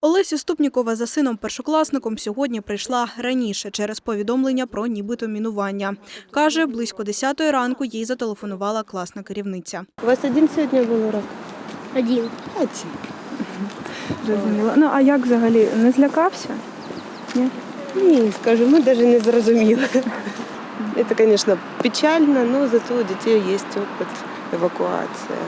Олеся Ступнікова за сином першокласником сьогодні прийшла раніше через повідомлення про нібито мінування. Каже, близько 10 ранку їй зателефонувала класна керівниця. У вас один сьогодні був урок? Один. Один. Зрозуміло. Ну а як взагалі не злякався? Ні, скажу, ми навіть не зрозуміли. Це, звісно, печально, але зато у дітей є опит евакуації.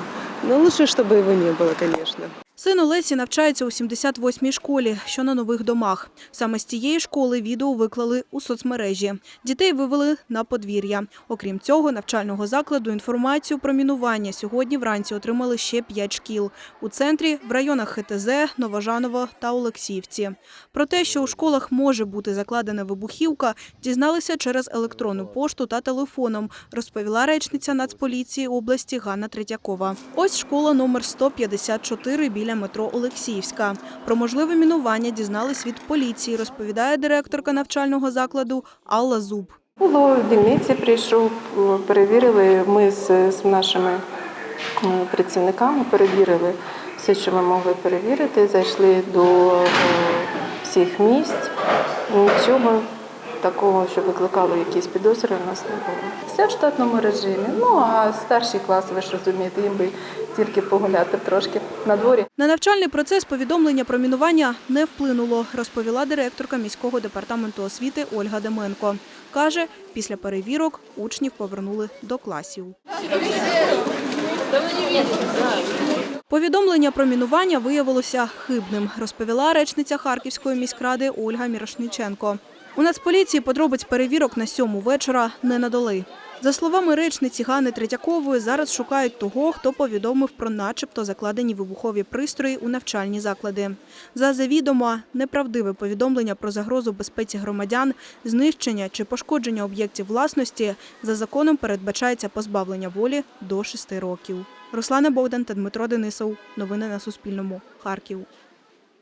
Ну, лучше, щоб його не було, звісно. Син Олесі навчається у 78-й школі, що на нових домах. Саме з цієї школи відео виклали у соцмережі. Дітей вивели на подвір'я. Окрім цього, навчального закладу інформацію про мінування сьогодні вранці отримали ще п'ять шкіл. У центрі, в районах ХТЗ, Новожаново та Олексіївці. Про те, що у школах може бути закладена вибухівка, дізналися через електронну пошту та телефоном, розповіла речниця Нацполіції області Ганна Третьякова. Ось школа номер 154 біля метро Олексіївська. Про можливе мінування дізнались від поліції, розповідає директорка навчального закладу Алла Зуб. Було в дільниці, прийшов, перевірили. Ми з, з нашими е, працівниками перевірили все, що ми могли перевірити. Зайшли до е, всіх місць. Нічого такого, що викликало якісь підозри, у нас не було. Все в штатному режимі. Ну а старший клас, ви ж розумієте, їм би тільки погуляти трошки на дворі. На навчальний процес повідомлення про мінування не вплинуло, розповіла директорка міського департаменту освіти Ольга Деменко. Каже, після перевірок учнів повернули до класів. Повідомлення про мінування виявилося хибним, розповіла речниця Харківської міськради Ольга Мірошниченко. У Нацполіції подробиць перевірок на сьому вечора не надали. За словами речниці Ганни Третьякової, зараз шукають того, хто повідомив про начебто закладені вибухові пристрої у навчальні заклади. За завідомо неправдиве повідомлення про загрозу безпеці громадян, знищення чи пошкодження об'єктів власності за законом передбачається позбавлення волі до 6 років. Руслана Богдан та Дмитро Денисов. Новини на Суспільному. Харків.